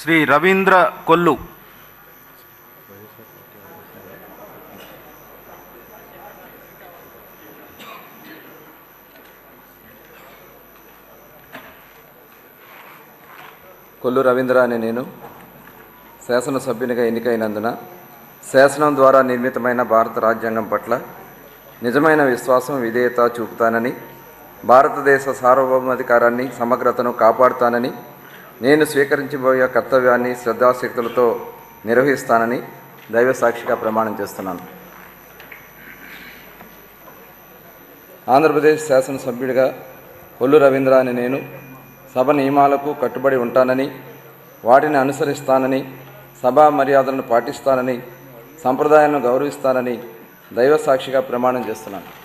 శ్రీ రవీంద్ర కొల్లు. కొల్లు రవీంద్ర అనే నేను. శాసనసభ్యునిగా ఎన్నికైనందున శాసనం ద్వారా నిర్మితమైన భారత రాజ్యాంగం పట్ల నిజమైన విశ్వాసం విధేయత చూపుతానని భారతదేశ సార్వభౌమాధికారాన్ని సమగ్రతను కాపాడుతానని నేను స్వీకరించబోయే కర్తవ్యాన్ని శ్రద్ధాశక్తులతో నిర్వహిస్తానని దైవ సాక్షిగా ప్రమాణం చేస్తున్నాను. ఆంధ్రప్రదేశ్ శాసనసభ్యుడిగా కొల్లు రవీంద్ర అని నేను సభ నియమాలకు కట్టుబడి ఉంటానని వాటిని అనుసరిస్తానని సభా మర్యాదలను పాటిస్తానని సంప్రదాయాలను గౌరవిస్తానని దైవ సాక్షిగా ప్రమాణం చేస్తున్నాను.